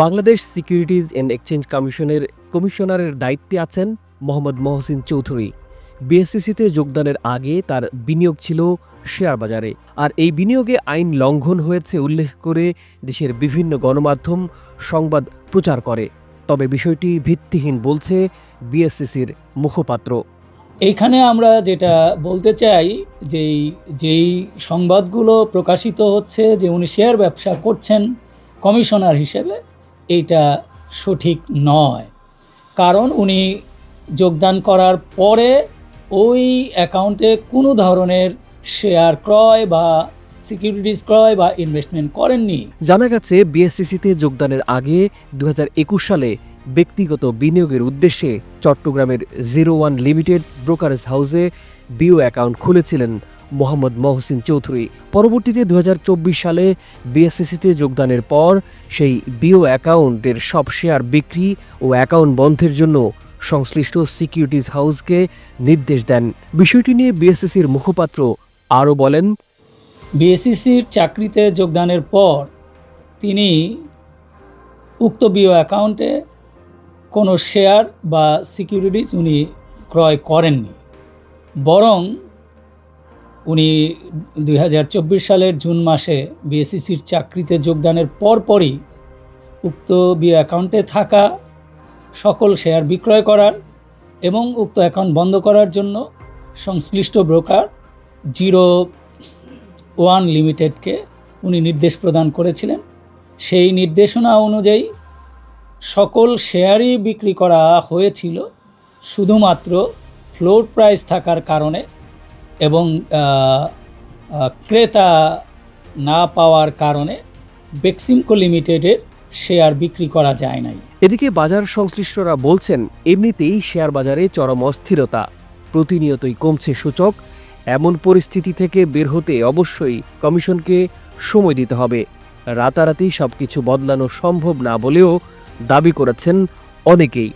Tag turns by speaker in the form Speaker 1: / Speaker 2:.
Speaker 1: Bangladesh securities and exchange কমিশনের কমিশনারের দায়িত্বে আছেন মোহাম্মদ মহসিন চৌধুরী। বিএসসিসিতে যোগদানের আগে তার বিনিয়োগ ছিল শেয়ার বাজারে। আর এই বিনিয়োগে আইন লঙ্ঘন হয়েছে উল্লেখ করে দেশের বিভিন্ন গণমাধ্যম সংবাদ প্রচার করে। তবে বিষয়টি ভিত্তিহীন বলছে বিএসসিসির মুখপাত্র।
Speaker 2: এইখানে আমরা যেটা বলতে চাই যেই যেই সংবাদগুলো প্রকাশিত হচ্ছে যে উনি শেয়ার ব্যবসা করছেন কমিশনার হিসেবে এইটা সঠিক নয়। কারণ উনি যোগদান করার পরে ওই অ্যাকাউন্টে কোনো ধরনের শেয়ার ক্রয় বা সিকিউরিটিজ ক্রয় বা ইনভেস্টমেন্ট করেননি।
Speaker 1: জানা গেছে, বিএসসিসিতে যোগদানের আগে দু হাজার একুশ সালে ব্যক্তিগত বিনিয়োগের উদ্দেশ্যে চট্টগ্রামের জিরো ওয়ান লিমিটেড ব্রোকারেজ হাউসে বিও অ্যাকাউন্ট খুলেছিলেন মোহাম্মদ মহসিন চৌধুরী। পরবর্তীতে দু হাজার চব্বিশ সালে বিএসসিসিতে যোগদানের পর সেই বিও অ্যাকাউন্টের সব শেয়ার বিক্রি ও অ্যাকাউন্ট বন্ধের জন্য সংশ্লিষ্ট সিকিউরিটিজ হাউসকে নির্দেশ দেন। বিষয়টি নিয়ে বিএসসিসির মুখপাত্র আরও বলেন,
Speaker 2: বিএসসিসির চাকরিতে যোগদানের পর তিনি উক্ত বিও অ্যাকাউন্টে কোনো শেয়ার বা সিকিউরিটিজ উনি ক্রয় করেননি, বরং উনি দুই হাজার চব্বিশ সালের জুন মাসে বিএসসিসির চাকরিতে যোগদানের পরপরই উক্ত বিও অ্যাকাউন্টে থাকা সকল শেয়ার বিক্রয় করার এবং উক্ত অ্যাকাউন্ট বন্ধ করার জন্য সংশ্লিষ্ট ব্রোকার জিরো ওয়ান লিমিটেডকে উনি নির্দেশ প্রদান করেছিলেন। সেই নির্দেশনা অনুযায়ী সকল শেয়ারই বিক্রি করা হয়েছিল শুধুমাত্র ফ্লোর প্রাইস থাকার কারণে এবং ক্রেতা না পাওয়ার কারণে বেক্সিমকো লিমিটেডের শেয়ার বিক্রি করা যায় নাই।
Speaker 1: এদিকে বাজার সংশ্লিষ্টরা বলছেন, এমনিতেই শেয়ার বাজারে চরম অস্থিরতা। প্রতিনিয়তই কমছে সূচক। এমন পরিস্থিতি থেকে বের হতে অবশ্যই কমিশনকে সময় দিতে হবে। রাতারাতি সবকিছু বদলানো সম্ভব না বলেও দাবি করেছেন অনেকেই।